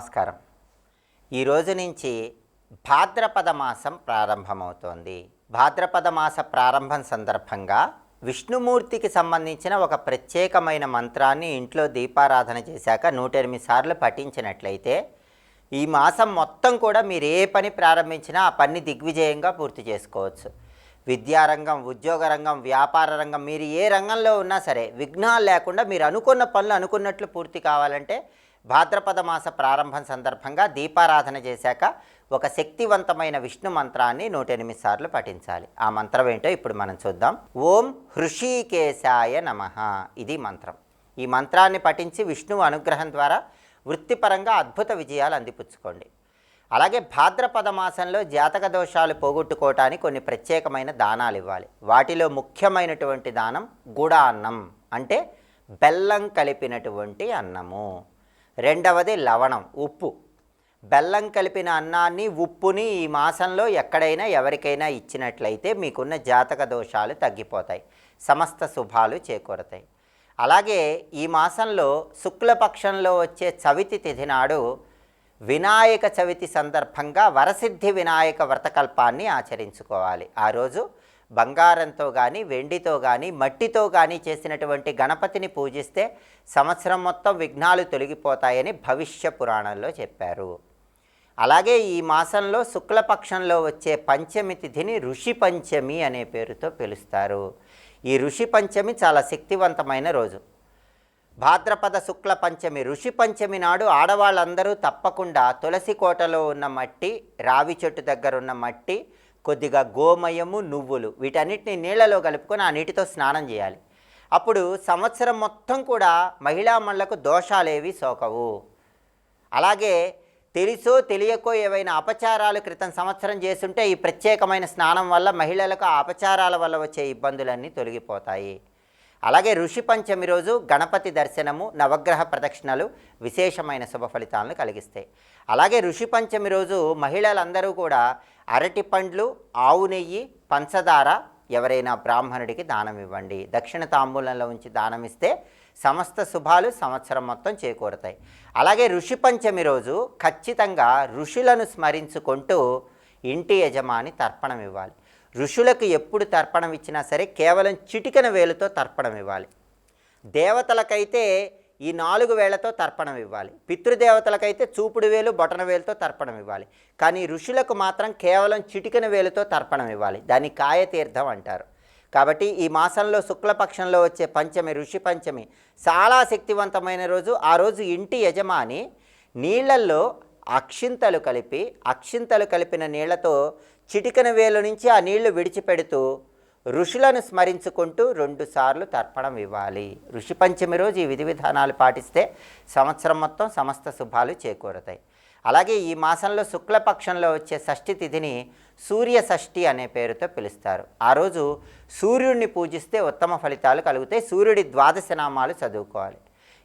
నమస్కారం. ఈరోజు నుంచి భాద్రపద మాసం ప్రారంభమవుతోంది. భాద్రపద మాస ప్రారంభం సందర్భంగా విష్ణుమూర్తికి సంబంధించిన ఒక ప్రత్యేకమైన మంత్రాన్ని ఇంట్లో దీపారాధన చేశాక నూట ఎనిమిది సార్లు పఠించినట్లయితే ఈ మాసం మొత్తం కూడా మీరు ఏ పని ప్రారంభించినా ఆ పని దిగ్విజయంగా పూర్తి చేసుకోవచ్చు. విద్యారంగం ఉద్యోగ రంగం వ్యాపార రంగం మీరు ఏ రంగంలో ఉన్నా సరే విఘ్నాలు లేకుండా మీరు అనుకున్న పనులు అనుకున్నట్లు పూర్తి కావాలంటే భాద్రపద మాస ప్రారంభం సందర్భంగా దీపారాధన చేశాక ఒక శక్తివంతమైన విష్ణు మంత్రాన్ని నూట ఎనిమిది సార్లు పఠించాలి. ఆ మంత్రం ఏంటో ఇప్పుడు మనం చూద్దాం. ఓం హృషికేశాయ నమ. ఇది మంత్రం. ఈ మంత్రాన్ని పఠించి విష్ణువు అనుగ్రహం ద్వారా వృత్తిపరంగా అద్భుత విజయాలు అందిపుచ్చుకోండి. అలాగే భాద్రపద మాసంలో జాతక దోషాలు పోగొట్టుకోవటానికి కొన్ని ప్రత్యేకమైన దానాలు ఇవ్వాలి. వాటిలో ముఖ్యమైనటువంటి దానం గుడ అన్నం అంటే బెల్లం కలిపినటువంటి అన్నము. రెండవది లవణం ఉప్పు. బెల్లం కలిపిన అన్నాన్ని ఉప్పుని ఈ మాసంలో ఎక్కడైనా ఎవరికైనా ఇచ్చినట్లయితే మీకున్న జాతక దోషాలు తగ్గిపోతాయి. సమస్త శుభాలు చేకూరతాయి. అలాగే ఈ మాసంలో శుక్లపక్షంలో వచ్చే చవితి తిథి నాడు వినాయక చవితి సందర్భంగా వరసిద్ధి వినాయక వ్రతకల్పాన్ని ఆచరించుకోవాలి. ఆ రోజు బంగారంతో కానీ వెండితో కానీ మట్టితో కానీ చేసినటువంటి గణపతిని పూజిస్తే సంవత్సరం మొత్తం విఘ్నాలు తొలగిపోతాయని భవిష్య పురాణంలో చెప్పారు. అలాగే ఈ మాసంలో శుక్లపక్షంలో వచ్చే పంచమి తిథిని ఋషి పంచమి అనే పేరుతో పిలుస్తారు. ఈ ఋషి పంచమి చాలా శక్తివంతమైన రోజు. భాద్రపద శుక్ల పంచమి ఋషి పంచమి నాడు ఆడవాళ్ళందరూ తప్పకుండా తులసి కోటలో ఉన్న మట్టి రావి చెట్టు దగ్గర ఉన్న మట్టి కొద్దిగా గోమయము నువ్వులు వీటన్నిటిని నీళ్ళలో కలుపుకొని ఆ నీటితో స్నానం చేయాలి. అప్పుడు సంవత్సరం మొత్తం కూడా మహిళా మళ్ళకు దోషాలేవి సోకవు. అలాగే తెలుసో తెలియకో ఏవైనా అపచారాలు క్రితం సంవత్సరం చేస్తుంటే ఈ ప్రత్యేకమైన స్నానం వల్ల మహిళలకు ఆ అపచారాల వల్ల వచ్చే ఇబ్బందులన్నీ తొలగిపోతాయి. అలాగే ఋషి పంచమి రోజు గణపతి దర్శనము నవగ్రహ ప్రదక్షిణలు విశేషమైన శుభ ఫలితాలను కలిగిస్తాయి. అలాగే ఋషి పంచమి రోజు మహిళలందరూ కూడా అరటి పండ్లు ఆవు నెయ్యి పంచదార ఎవరైనా బ్రాహ్మణుడికి దానం ఇవ్వండి. దక్షిణ తాంబూలంలో ఉంచి దానం ఇస్తే సమస్త శుభాలు సంవత్సరం మొత్తం చేకూరుతాయి. అలాగే ఋషి పంచమి రోజు ఖచ్చితంగా ఋషులను స్మరించుకుంటూ ఇంటి యజమాని తర్పణం ఇవ్వాలి. ఋషులకు ఎప్పుడు తర్పణం ఇచ్చినా సరే కేవలం చిటికన వేలుతో తర్పణం ఇవ్వాలి. దేవతలకైతే ఈ నాలుగు వేళ్ళతో తర్పణం ఇవ్వాలి. పితృదేవతలకైతే చూపుడు వేలు బొటన వేలుతో తర్పణం ఇవ్వాలి. కానీ ఋషులకు మాత్రం కేవలం చిటికన వేలుతో తర్పణం ఇవ్వాలి. దాన్ని కాయతీర్థం అంటారు. కాబట్టి ఈ మాసంలో శుక్లపక్షంలో వచ్చే పంచమి ఋషి పంచమి చాలా శక్తివంతమైన రోజు. ఆ రోజు ఇంటి యజమాని నీళ్ళల్లో అక్షింతలు కలిపి అక్షింతలు కలిపిన నీళ్ళతో చిటికన వేలు నుంచి ఆ నీళ్ళు విడిచిపెడుతూ ఋషులను స్మరించుకుంటూ రెండుసార్లు తర్పణం ఇవ్వాలి. ఋషి పంచమి రోజు ఈ విధి విధానాలు పాటిస్తే సంవత్సరం మొత్తం సమస్త శుభాలు చేకూరుతాయి. అలాగే ఈ మాసంలో శుక్లపక్షంలో వచ్చే షష్ఠి తిథిని సూర్య షష్ఠి అనే పేరుతో పిలుస్తారు. ఆ రోజు సూర్యుడిని పూజిస్తే ఉత్తమ ఫలితాలు కలుగుతాయి. సూర్యుడి ద్వాదశ నామాలు చదువుకోవాలి.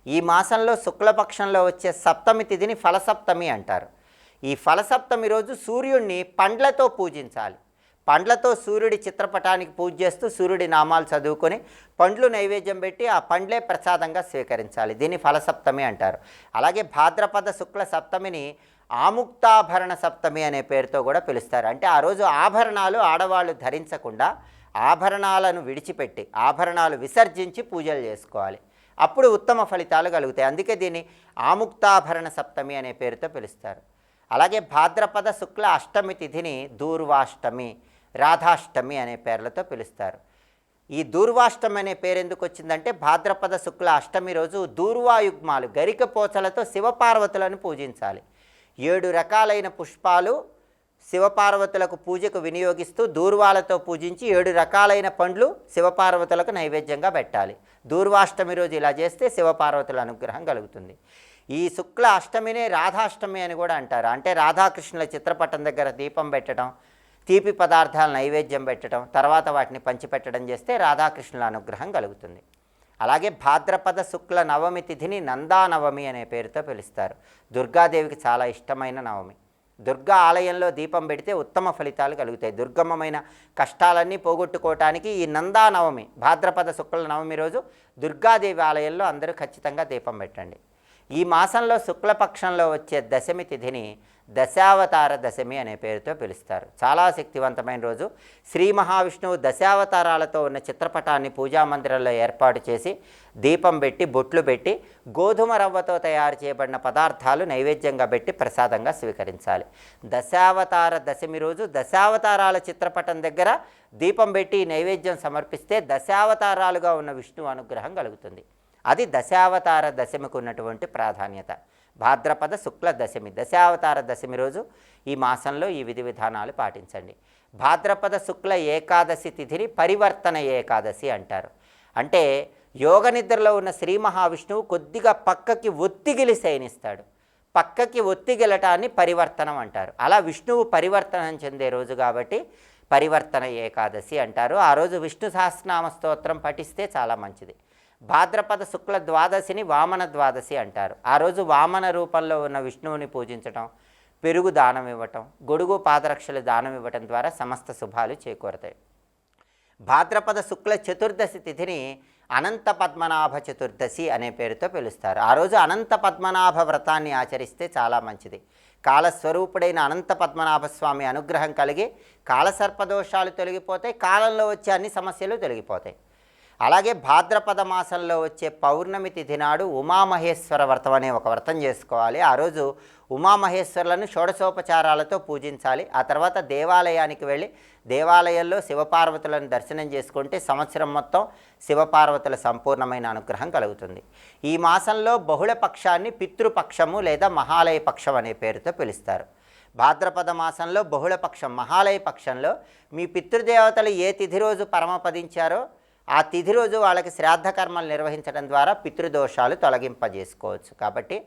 ఈ మాసంలో శుక్లపక్షంలో వచ్చే సప్తమి తిథిని ఫలసప్తమి అంటారు. ఈ ఫలసప్తమి రోజు సూర్యుడిని పండ్లతో పూజించాలి. పండ్లతో సూర్యుడి చిత్రపటానికి పూజ చేస్తూ సూర్యుడి నామాలు చదువుకొని పండ్లు నైవేద్యం పెట్టి ఆ పండ్లే ప్రసాదంగా స్వీకరించాలి. దీన్ని ఫలసప్తమి అంటారు. అలాగే భాద్రపద శుక్ల సప్తమిని ఆముక్తాభరణ సప్తమి అనే పేరుతో కూడా పిలుస్తారు. అంటే ఆ రోజు ఆభరణాలు ఆడవాళ్ళు ధరించకుండా ఆభరణాలను విడిచిపెట్టి ఆభరణాలు విసర్జించి పూజలు చేసుకోవాలి. అప్పుడు ఉత్తమ ఫలితాలు కలుగుతాయి. అందుకే దీన్ని ఆముక్తాభరణ సప్తమి అనే పేరుతో పిలుస్తారు. అలాగే భాద్రపద శుక్ల అష్టమి తిథిని దూర్వాష్టమి రాధాష్టమి అనే పేర్లతో పిలుస్తారు. ఈ దూర్వాష్టమి అనే పేరు ఎందుకు వచ్చిందంటే భాద్రపద శుక్ల అష్టమి రోజు దూర్వాయుగ్మాలు గరిక పోచలతో శివపార్వతులను పూజించాలి. ఏడు రకాలైన పుష్పాలు శివపార్వతులకు పూజకు వినియోగిస్తూ దూర్వాలతో పూజించి ఏడు రకాలైన పండ్లు శివపార్వతులకు నైవేద్యంగా పెట్టాలి. దూర్వాష్టమి రోజు ఇలా చేస్తే శివపార్వతుల అనుగ్రహం కలుగుతుంది. ఈ శుక్ల అష్టమినే రాధాష్టమి అని కూడా అంటారు. అంటే రాధాకృష్ణుల చిత్రపటం దగ్గర దీపం పెట్టడం తీపి పదార్థాల నైవేద్యం పెట్టడం తర్వాత వాటిని పంచిపెట్టడం చేస్తే రాధాకృష్ణుల అనుగ్రహం కలుగుతుంది. అలాగే భాద్రపద శుక్ల నవమి తిథిని నందానవమి అనే పేరుతో పిలుస్తారు. దుర్గాదేవికి చాలా ఇష్టమైన నవమి. దుర్గా ఆలయంలో దీపం పెడితే ఉత్తమ ఫలితాలు కలుగుతాయి. దుర్గమమైన కష్టాలన్నీ పోగొట్టుకోవటానికి ఈ నందా నవమి భాద్రపద శుక్ల నవమి రోజు దుర్గాదేవి ఆలయంలో అందరూ ఖచ్చితంగా దీపం పెట్టండి. ఈ మాసంలో శుక్లపక్షంలో వచ్చే దశమి తిథిని దశావతార దశమి అనే పేరుతో పిలుస్తారు. చాలా శక్తివంతమైన రోజు. శ్రీ మహావిష్ణువు దశావతారాలతో ఉన్న చిత్రపటాన్ని పూజా మందిరంలో ఏర్పాటు చేసి దీపం పెట్టి బొట్లు పెట్టి గోధుమ రవ్వతో తయారు చేయబడిన పదార్థాలు నైవేద్యంగా పెట్టి ప్రసాదంగా స్వీకరించాలి. దశావతార దశమి రోజు దశావతారాల చిత్రపటం దగ్గర దీపం పెట్టి నైవేద్యం సమర్పిస్తే దశావతారాలుగా ఉన్న విష్ణు అనుగ్రహం కలుగుతుంది. అది దశావతార దశమికి ఉన్నటువంటి ప్రాధాన్యత. భాద్రపద శుక్ల దశమి. దశావతార దశమి రోజు ఈ మాసంలో ఈ విధి విధానాలు పాటించండి. భాద్రపద శుక్ల ఏకాదశి తిథిని పరివర్తన ఏకాదశి అంటారు. అంటే యోగ నిద్రలో ఉన్న శ్రీ మహావిష్ణువు కొద్దిగా పక్కకి ఒత్తిగిలి శయనిస్తాడు. పక్కకి ఒత్తిగిలటాన్ని పరివర్తనం అంటారు. అలా విష్ణువు పరివర్తనం చెందే రోజు కాబట్టి పరివర్తన ఏకాదశి అంటారు. ఆ రోజు విష్ణు సహస్రనామ స్తోత్రం పఠిస్తే చాలా మంచిది. భాద్రపద శుక్ల ద్వాదశిని వామన ద్వాదశి అంటారు. ఆ రోజు వామన రూపంలో ఉన్న విష్ణువుని పూజించటం పెరుగు దానం ఇవ్వటం గొడుగు పాదరక్షలు దానం ఇవ్వటం ద్వారా సమస్త శుభాలు చేకూరతాయి. భాద్రపద శుక్ల చతుర్దశి తిథిని అనంత పద్మనాభ చతుర్దశి అనే పేరుతో పిలుస్తారు. ఆ రోజు అనంత పద్మనాభ వ్రతాన్ని ఆచరిస్తే చాలా మంచిది. కాలస్వరూపుడైన అనంత పద్మనాభ స్వామి అనుగ్రహం కలిగి కాలసర్పదోషాలు తొలగిపోతాయి కాలంలో వచ్చే అన్ని సమస్యలు తొలగిపోతాయి. అలాగే భాద్రపద మాసంలో వచ్చే పౌర్ణమి తిథి నాడు ఉమామహేశ్వర వ్రతం అనే ఒక వ్రతం చేసుకోవాలి. ఆ రోజు ఉమామహేశ్వరులను షోడశోపచారాలతో పూజించాలి. ఆ తర్వాత దేవాలయానికి వెళ్ళి దేవాలయంలో శివపార్వతులను దర్శనం చేసుకుంటే సంవత్సరం మొత్తం శివపార్వతుల సంపూర్ణమైన అనుగ్రహం కలుగుతుంది. ఈ మాసంలో బహుళ పక్షాన్ని పితృపక్షము లేదా మహాలయ పక్షం అనే పేరుతో పిలుస్తారు. భాద్రపద మాసంలో బహుళపక్షం మహాలయ పక్షంలో మీ పితృదేవతలు ఏ తిథి రోజు పరమపదించారో ఆ తిథి రోజు వాళ్ళకి శ్రాద్ధ కర్మలు నిర్వహించడం ద్వారా పితృదోషాలు తొలగింపజేసుకోవచ్చు. కాబట్టి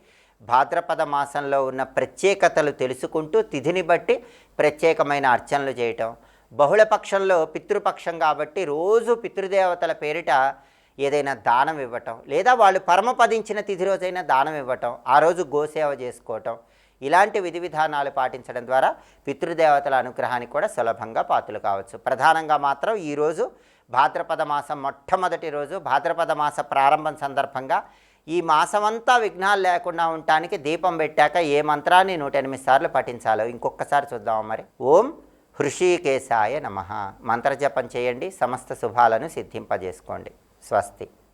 భాద్రపద మాసంలో ఉన్న ప్రత్యేకతలు తెలుసుకుంటూ తిథిని బట్టి ప్రత్యేకమైన అర్చనలు చేయటం. బహుళపక్షంలో పితృపక్షం కాబట్టి రోజు పితృదేవతల పేరిట ఏదైనా దానం ఇవ్వటం. లేదా వాళ్ళు పరమపదించిన తిథి రోజైనా దానం ఇవ్వటం. ఆ రోజు గోసేవ చేసుకోవటం. ఇలాంటి విధి విధానాలు పాటించడం ద్వారా పితృదేవతల అనుగ్రహానికి కూడా సులభంగా పాత్రలు కావచ్చు. ప్రధానంగా మాత్రం ఈరోజు భాద్రపద మాసం మొట్టమొదటి రోజు భాద్రపద మాస ప్రారంభం సందర్భంగా ఈ మాసమంతా విఘ్నాలు లేకుండా ఉండటానికి దీపం పెట్టాక ఏ మంత్రాన్ని నూట ఎనిమిది సార్లు పఠించాలో ఇంకొకసారి చూద్దాం మరి. ఓం హృషికేశాయ నమ. మంత్రజపం చేయండి సమస్త శుభాలను సిద్ధింపజేసుకోండి. స్వస్తి.